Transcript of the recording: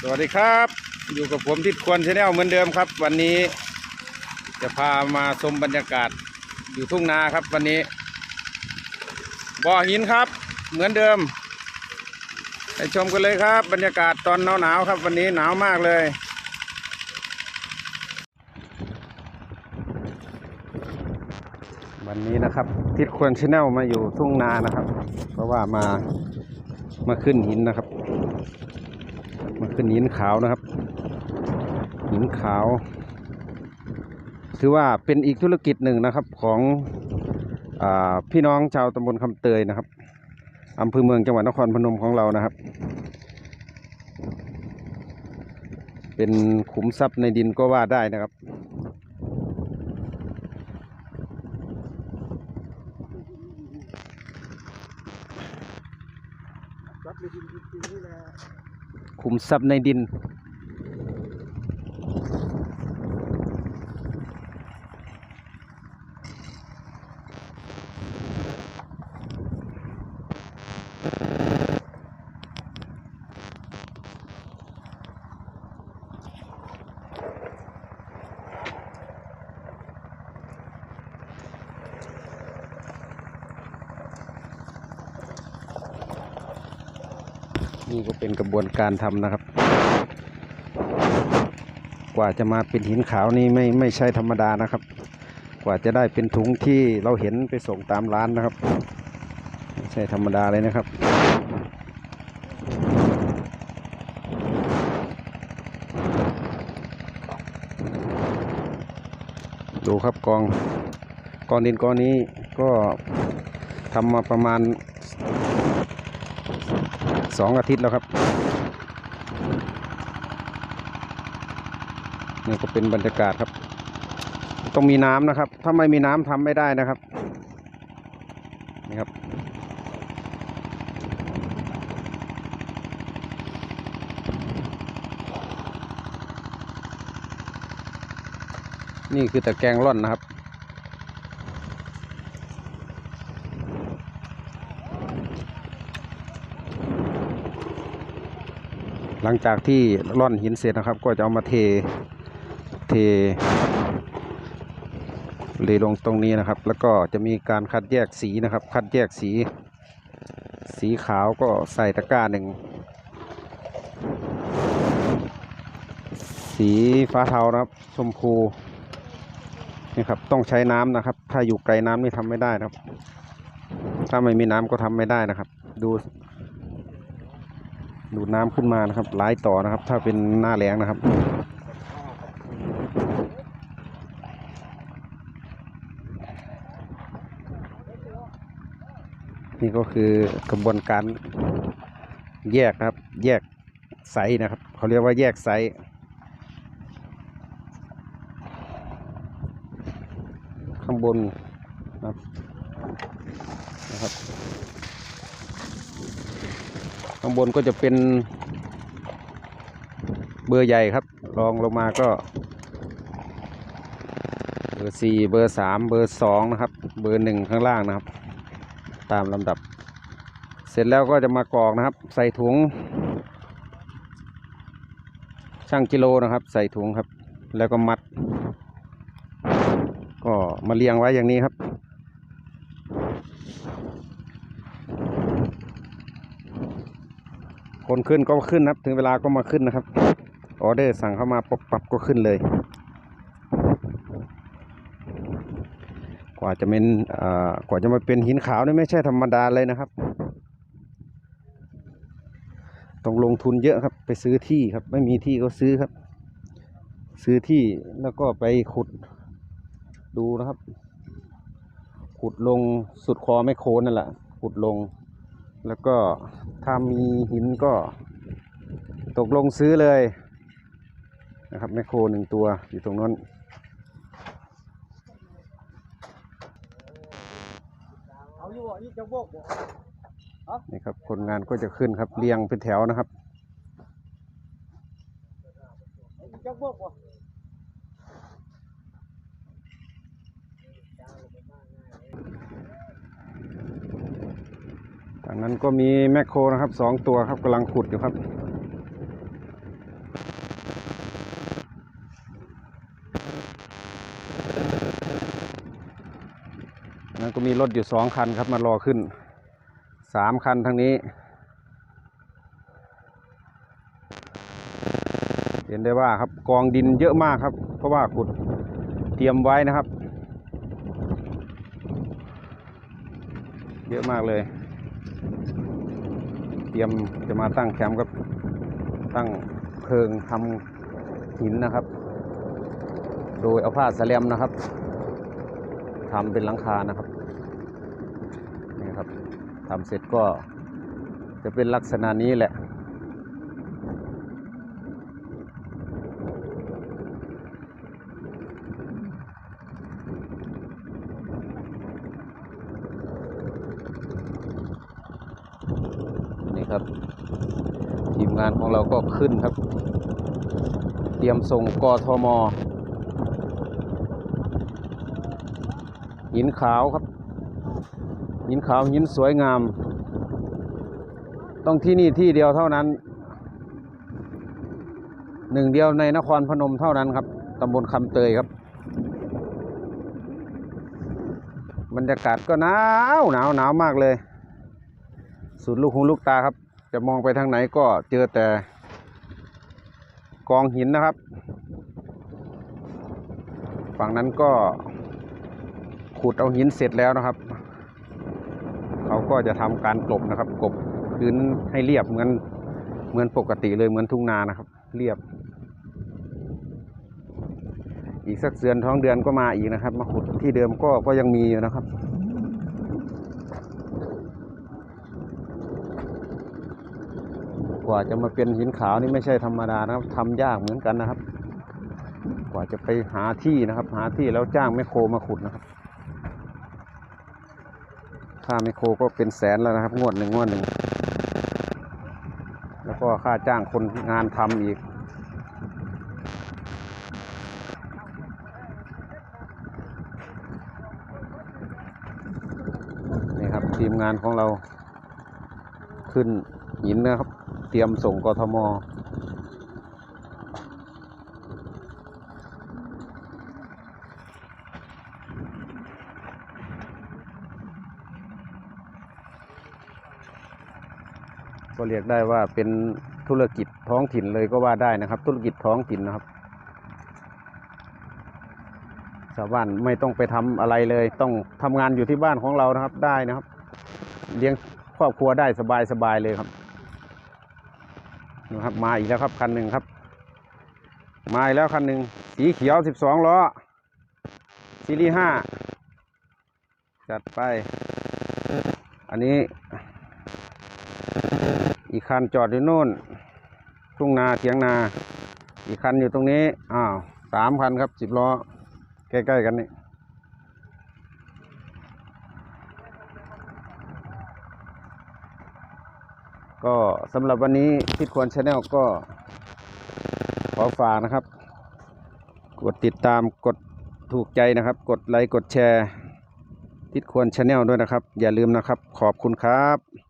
สวัสดีครับ อยู่กับผมทิศควรชาแนลเหมือนเดิมครับ วันนี้จะพามาชมบรรยากาศอยู่ทุ่งนาครับ วันนี้บ่อหินครับ เหมือนเดิม ไปชมกันเลยครับ บรรยากาศตอนหนาวๆครับ วันนี้หนาวมากเลยวันนี้นะครับทิศควรชาแนลมาอยู่ทุ่งนานะครับ เพราะว่ามามาขึ้นหินนะครับ มาขึ้นหินขาวนะครับ หินขาว ถือว่าเป็นอีกธุรกิจหนึ่งนะครับของอพี่น้องชาวตำบลคำเตยนะครับอำเภอเมืองจังหวัดนครพนมของเรานะครับ เป็นขุมทรัพย์ในดินก็ว่าได้นะครับ ขุมทรัพย์ในดิน นี่ก็เป็นกระบวนการทำนะครับ กว่าจะมาเป็นหินขาวนี่ไม่ไม่ใช่ธรรมดานะครับ กว่าจะได้เป็นถุงที่เราเห็นไปส่งตามร้านนะครับไม่ใช่ธรรมดาเลยนะครับดูครับกองกองดินกองนี้ก็ทำมาประมาณ สองอาทิตย์แล้วครับนี่ก็เป็นบรรยากาศครับ ต้องมีน้ำนะครับ ถ้าไม่มีน้ำทำไม่ได้นะครับนี่ครับ นี่คือตะแกรงร่อนนะครับ หลังจากที่ร่อนหินเสร็จนะครับ ก็จะเอามาเทเทเลยลงตรงนี้นะครับ แล้วก็จะมีการคัดแยกสีนะครับ คัดแยกสี สีขาวก็ใส่ตะกร้าหนึ่งสีฟ้าเทานะครับชมพูนี่ครับต้องใช้น้ำนะครับ ถ้าอยู่ไกลน้ำนี่ทำไม่ได้นะครับ ถ้าไม่มีน้ำก็ทำไม่ได้นะครับ ดู ดูดน้ำขึ้นมานะครับหลายต่อนะครับ ถ้าเป็นหน้าแล้งนะครับ นี่ก็คือกระบวนการแยกครับ แยกไซส์นะครับเขาเรียกว่าแยกไซส์ข้างบนนะครับ ข้างบนก็จะเป็นเบอร์ใหญ่ครับรองลงมาก็เบอร์สี่เบอร์สามเบอร์สองนะครับ เบอร์หนึ่งข้างล่างนะครับ ตามลำดับ เสร็จแล้วก็จะมากรอกนะครับ ใส่ถุงช่างกิโลนะครับ ใส่ถุงครับ แล้วก็มัด ก็มาเรียงไว้อย่างนี้ครับ คนขึ้นก็ขึ้นนะครับ ถึงเวลาก็มาขึ้นนะครับ ออเดอร์สั่งเข้ามาปรับปรับก็ขึ้นเลย กว่าจะเป็นกว่าจะมาเป็นหินขาวนี่ไม่ใช่ธรรมดาเลยนะครับ ต้องลงทุนเยอะครับ ไปซื้อที่ครับ ไม่มีที่ก็ซื้อครับ ซื้อที่แล้วก็ไปขุดดูนะครับ ขุดลงสุดคอไม่โคนนั่นแหละขุดลง แล้วก็ถ้ามีหินก็ตกลงซื้อเลยนะครับแมคโครหนึ่งตัวอยู่ตรงนั้นนี่จะโบกบ่นี่ครับคนงานก็จะขึ้นครับเรียงเป็นแถวนะครับ จากนั้นก็มีแมคโครนะครับสองตัวครับกำลังขุดอยู่ครับ นั้นก็มีรถอยู่สองคันครับมารอขึ้นสามคันทางนี้ เห็นได้ว่าครับกองดินเยอะมากครับ เพราะว่าขุดเตรียมไว้นะครับ เยอะมากเลย รียมจะมาตั้งแคมป์ครับ ตั้งเพิงทำหินนะครับ โดยเอาผ้าสแลมนะครับทำเป็นหลังคานะครับนี่ครับทำเสร็จก็จะเป็นลักษณะนี้แหละ นี่ครับ ทีมงาน ขึ้นครับ เตรียมส่งกทมหินขาวครับ หินขาวหินสวยงาม ต้องที่นี่ที่เดียวเท่านั้น หนึ่งเดียวในนครพนมเท่านั้นครับตำบลคำเตยครับบรรยากาศก็หนาวหนาวหนาวมากเลย สุดลูกหูลูกตาครับ จะมองไปทางไหนก็เจอแต่ กองหินนะครับ ฝั่งนั้นก็ขุดเอาหินเสร็จแล้วนะครับ เขาก็จะทำการกลบนะครับกลบพื้นให้เรียบเหมือนเหมือนปกติเลยเหมือนทุ่งนานะครับ เรียบ อีกสักเดือนท้องเดือนก็มาอีกนะครับ มาขุดที่เดิมก็ก็ยังมีอยู่นะครับ กว่าจะมาเป็นหินขาวนี่ไม่ใช่ธรรมดานะครับทำยากเหมือนกันนะครับ กว่าจะไปหาที่นะครับ หาที่แล้วจ้างแมคโครมาขุดนะครับค่าแมคโครก็เป็นแสนแล้วนะครับ งวดหนึ่งงวดหนึ่งแล้วก็ค่าจ้างคนงานทำอีกนี่ครับทีมงานของเราขึ้นหินนะครับ รียมส่งกทม ก็เรียกได้ว่าเป็นธุรกิจท้องถิ่นเลยก็ว่าได้นะครับ ธุรกิจท้องถิ่นนะครับชาวบ้านไม่ต้องไปทำอะไรเลย ต้องทำงานอยู่ที่บ้านของเรานะครับได้นะครับ เลี้ยงครอบครัวได้สบายสบายเลยครับ นะครับมาอีกแล้วครับคันหนึ่งครับ มาอีกแล้วคันหนึ่งสีเขียวสิบสองล้อซีรีส์ห้าจัดไป อันนี้ อีกคันจอดอยู่นู่น ทุ่งนาเถียงนา อีกคันอยู่ตรงนี้ อ้าวสามคันครับสิบล้อ ใกล้ ๆ กันนี่ ก็สำหรับวันนี้พิทควรชาแนลก็ขอฝากนะครับ กดติดตามกดถูกใจนะครับ กดไลค์กดแชร์ ทิทควรชาแนลด้วยนะครับ อย่าลืมนะครับ ขอบคุณครับ